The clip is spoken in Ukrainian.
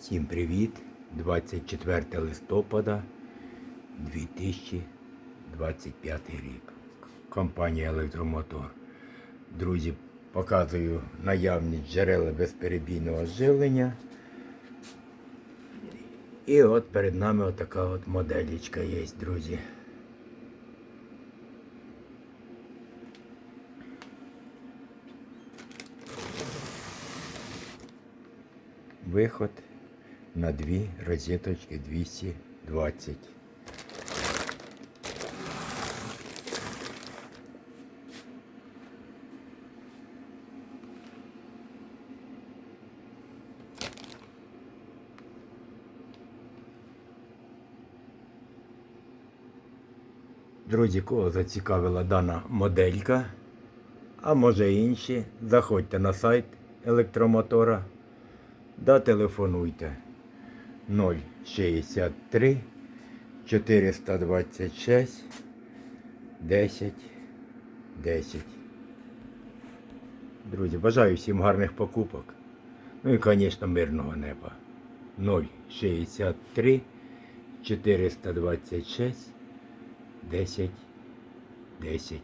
Всім привіт! 24 листопада 2025 рік. Компанія Електромотор. Друзі, показую наявність джерела безперебійного живлення. І от перед нами отака от моделічка є, друзі. Виход на дві розеточки 220. Друзі, кого зацікавила дана моделька, а може інші, заходьте на сайт електромотора да телефонуйте 063 426 10 10. Друзі, бажаю всім гарних покупок. Ну і, звісно, мирного неба. 063 426 10 10.